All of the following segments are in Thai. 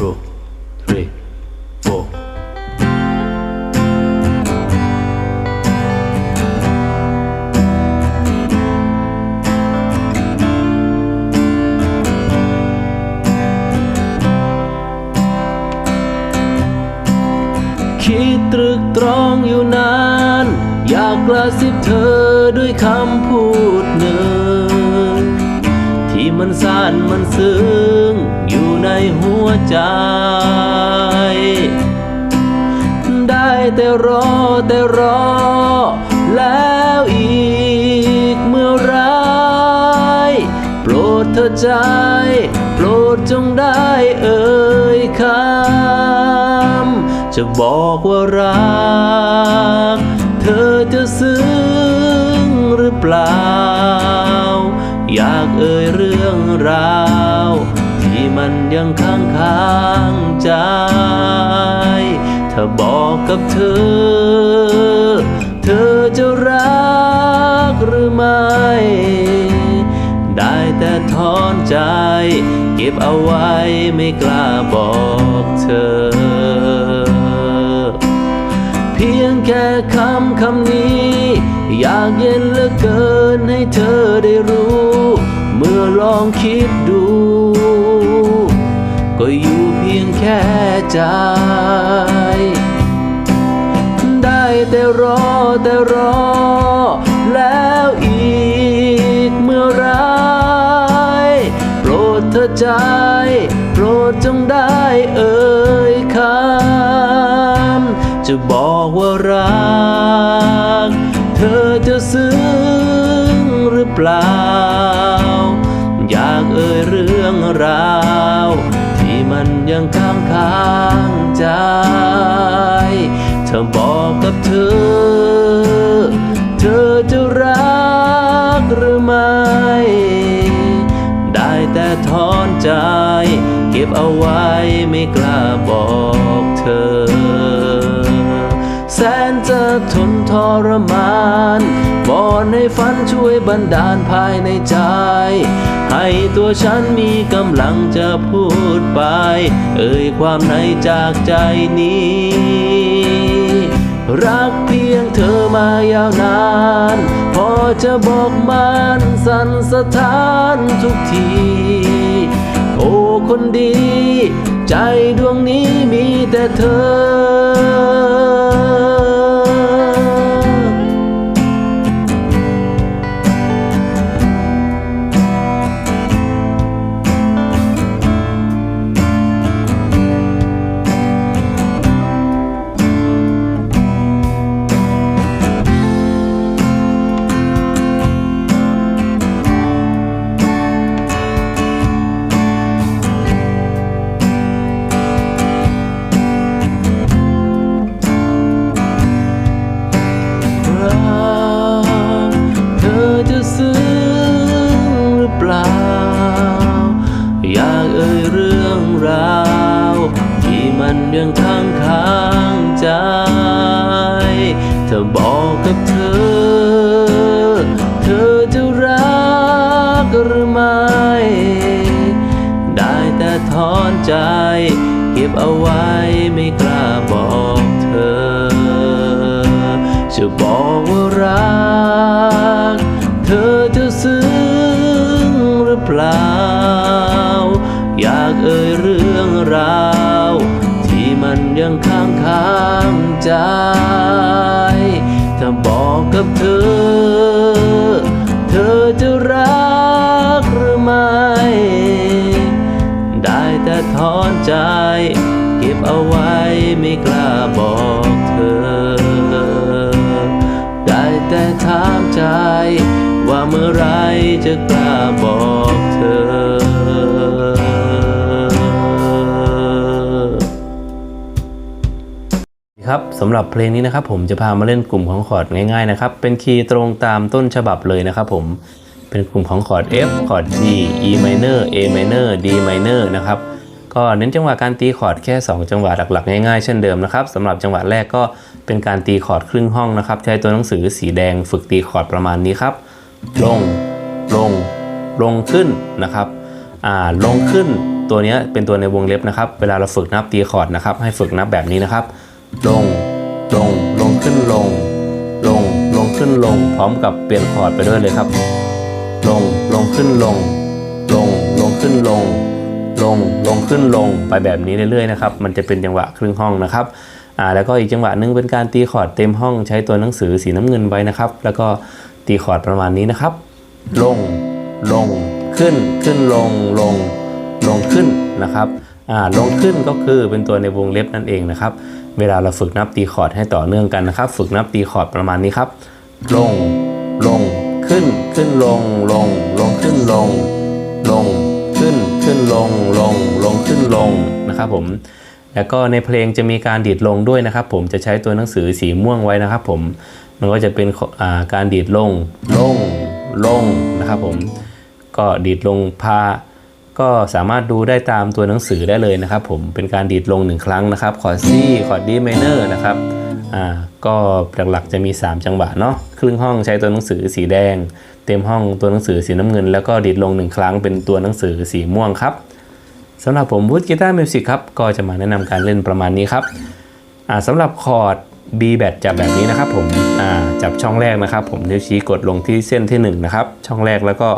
two three four คิดตรึกตรองอยู่นาน อยากกระซิบเธอด้วยคำพูดหนึ่ง ที่มันสั้นมันซึ้งอ วใจ ได้แต่รอแต่รอ แล้วอีกเมื่อไรโปรดเธอใจ โปรดจงได้เอ่ยคำจะบอกว่ารัก เธอจะซึ้งหรือเปล่า อยากเอ่ยเรื่องราว มันยังค้างค้างใจ ถ้าบอกกับเธอ เธอจะรักหรือไม่ ได้แต่ถอนใจ เก็บเอาไว้ไม่กล้าบอกเธอ เพียงแค่คำคำนี้ อยากเย็นเหลือเกินให้เธอได้รู้ เมื่อลองคิดดู ก็อยู่เพียงแค่ใจ ได้แต่รอแต่รอ แล้วอีกเมื่อไรโปรดเธอใจ โปรดจงได้เอ่ยคำจะบอกว่ารัก เธอจะซึ้งหรือเปล่า ยังค้างค้างใจ เธอบอกกับเธอ เธอจะรักหรือไม่ ได้แต่ถอนใจ เก็บเอาไว้ไม่กล้าบอกเธอ แสนจะทนทรมาน บอนให้ฝันช่วยบันดาลภายในใจ ให้ตัวฉันมีกำลังจะพูดไป เอ่ยความในจากใจนี้ รักเพียงเธอมายาวนาน พอจะบอกมันสันสถานทุกที โอ้คนดี ใจดวงนี้มีแต่เธอ หรือไม่ ได้แต่ถอนใจ เก็บเอาไว้ไม่กล้าบอกเธอ จะบอกว่ารัก เธอจะซึ้งหรือเปล่า อยากเอ่ยเรื่องราว ที่มันยังค้างค้างใจถ้าบอกกับเธอ เธอ มื่อไรจะกล้าบอกเธอ ครับสำหรับเพลงนี้นะครับผมจะพามาเล่นกลุ่มของคอร์ดง่ายๆนะครับ เป็นคีย์ตรงตามต้นฉบับเลยนะครับผมเป็นกลุ่มของคอร์ด F คอร์ด G E minor A minor D minor นะครับก็เน้นจังหวะการตีคอร์ดแค่ 2 จังหวะหลักๆ ง่ายๆ เช่นเดิมนะครับสำหรับจังหวะแรกก็เป็นการตีคอร์ดครึ่งห้องนะครับ ใช้ตัวหนังสือสีแดงฝึกตีคอร์ดประมาณนี้ครับ ลงลงลงขึ้นนะครับอ่าลงขึ้นตัวนี้เป็นตัวในวงเล็บนะครับ เวลาเราฝึกนับตีคอร์ดนะครับ ให้ฝึกนับแบบนี้นะครับ ลงลงลงขึ้นลง ลงลงขึ้นลง พร้อมกับเปลี่ยนคอร์ดไปด้วยเลยครับ ลงลงขึ้นลง ลงลงขึ้นลง ลงลงขึ้นลงไปแบบนี้เรื่อยๆนะครับมันจะเป็นจังหวะครึ่งห้องนะครับอ่าแล้วก็อีกจังหวะหนึงเป็นการตีคอร์ดเต็มห้องใช้ตัวหนังสือสีน้ำเงินไว้นะครับ แล้วก็ ตีคอร์ดประมาณนี้นะครับ ลงลงขึ้นขึ้นลงลงลงขึ้นนะครับอ่าลงขึ้นก็คือเป็นตัวในวงเล็บนั่นเองนะครับ เวลาเราฝึกนับตีคอร์ดให้ต่อเนื่องกันนะครับ ฝึกนับตีคอร์ดประมาณนี้ครับ ลงลงขึ้นขึ้นลงลงลงขึ้นลง ลงขึ้นขึ้นลงลงลงขึ้นลงนะครับผมแล้วก็ในเพลงจะมีการดีดลงด้วยนะครับ ผมจะใช้ตัวหนังสือสีม่วงไว้นะครับ ผม มันก็จะเป็นอ่าการดีดลงลงลงนะครับผมก็ดีดลงพาก็สามารถดูได้ตามตัวหนังสือได้เลยนะครับผมเป็นการดีดลงหนึ่งครั้งนะครับคอร์ด C คอร์ด D minor นะครับอ่าก็หลักๆจะมี 3 จังหวะเนาะครึ่งห้องใช้ตัวหนังสือสีแดง เต็มห้องตัวหนังสือสีน้ำเงิน แล้วก็ดีดลงหนึ่งครั้งเป็นตัวหนังสือสีม่วงครับสำหรับผมวูดกีตาร์มิวสิกครับก็จะมาแนะนำการเล่นประมาณนี้ครับอ่าสำหรับคอร์ด B แบตจับแบบนี้นะครับผมจับช่องแรกนะครับ ผมนิ้วชี้กดลงที่เส้นที่1นะครับช่องแรกแล้วก็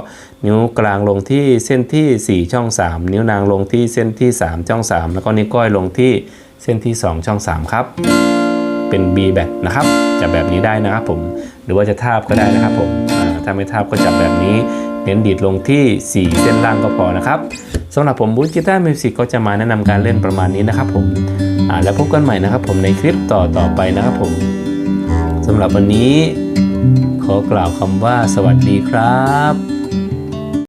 นิ้วกลางลงที่เส้นที่ 4 ช่อง 3 นิ้วนางลงที่เส้นที่ 3 ช่อง 3 แล้วก็นิ้วก้อยลงที่เส้นที่ 2 ช่อง 3 ครับ เป็น B แบตนะครับจับแบบนี้ได้นะครับผมหรือว่าจะทาบก็ได้นะครับผมถ้าไม่ทาบก็จับแบบนี้ เน้นดีดลงที่ 4 เส้นล่างก็พอนะครับสำหรับผมบูธกีตาร์มิวสิกก็จะมาแนะนำการเล่นประมาณนี้นะครับผมอ่าแล้วพบกันใหม่นะครับผมในคลิปต่อต่อไปนะครับผมสำหรับวันนี้ ขอกล่าวคำว่าสวัสดีครับ